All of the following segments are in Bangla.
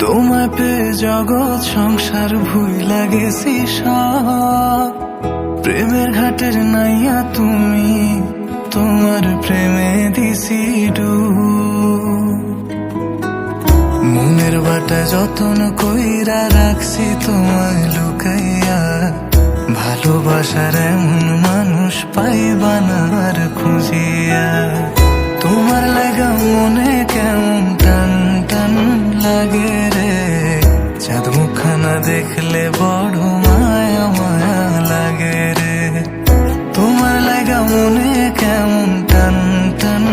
তোমায় পেয়ে জগৎ সংসার ভুই সব। প্রেমের ঘাটের নাইয়া তুমি তোমার প্রেমে দিছি ডুব মনের বাটা যতন কইরা রাখছি তোমায় লুকাইয়া, ভালোবাসার এমন মানুষ পাইবা না আর খুঁজিয়া। তোমার লাগা মনে কেমন টান টান লাগে। দেখলে বড় মায়া মায়া লাগে রে। তোমার লাগা মনে কেমন টান টান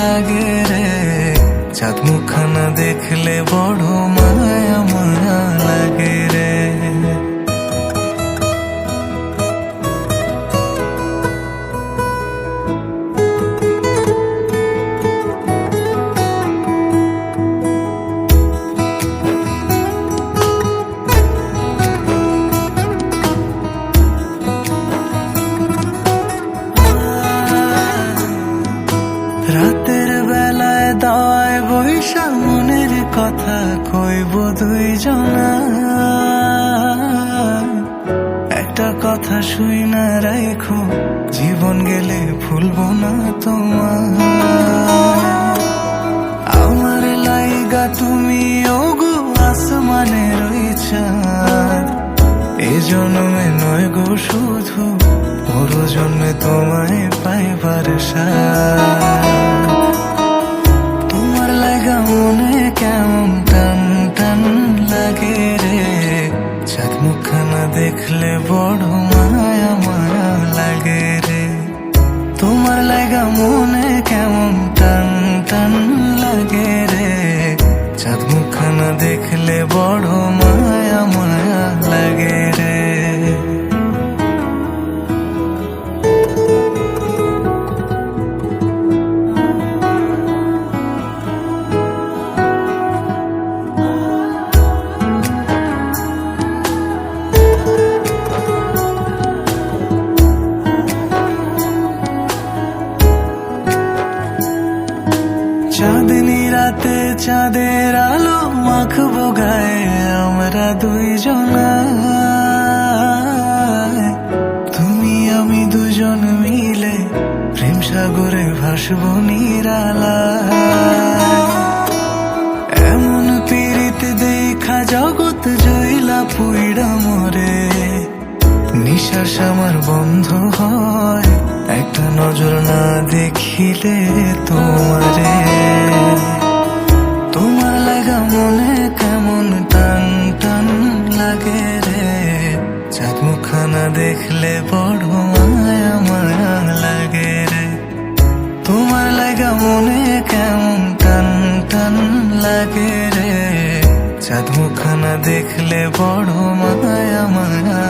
লাগে রে। চাঁদ মুখানা দেখলে বড় মায়া মায়া লাগে রে। রাতের বেলায় দাওয়ায় বৈশা মনের কথা কইব দুইজনা। একটা কথা শুই না রাখো জীবন গেলে ভুলবো না তোমার আমার লাইগা তুমি ওগো আসমানে রইছাঁদ এ জন্মে নয় গো শুধু বড় জন্মে তোমায় পাইবার সাথ তোমার লাগা মনে কেমন টান টান লাগে রে? চাঁদ মুখানা দেখলে বড় চাঁদের আলো মাখবো গায়ে আমরা দুইজনা। তুমি, আমি দুজন মিলে প্রেম সাগরে ভাসবো নিরালা। এমন পীড়িত দেখা জগৎ জইলা পুইড়া মরে। নিশ্বাস আমার বন্ধ হয়, একটা নজর না দেখিলে তোমার। মুখানা দেখলে বড় মায়া মায়া লাগে রে। তোমার লাগা মনে কেমন টান টান লাগে রে। চাঁদ মুখানা দেখলে বড় মায়া মায়া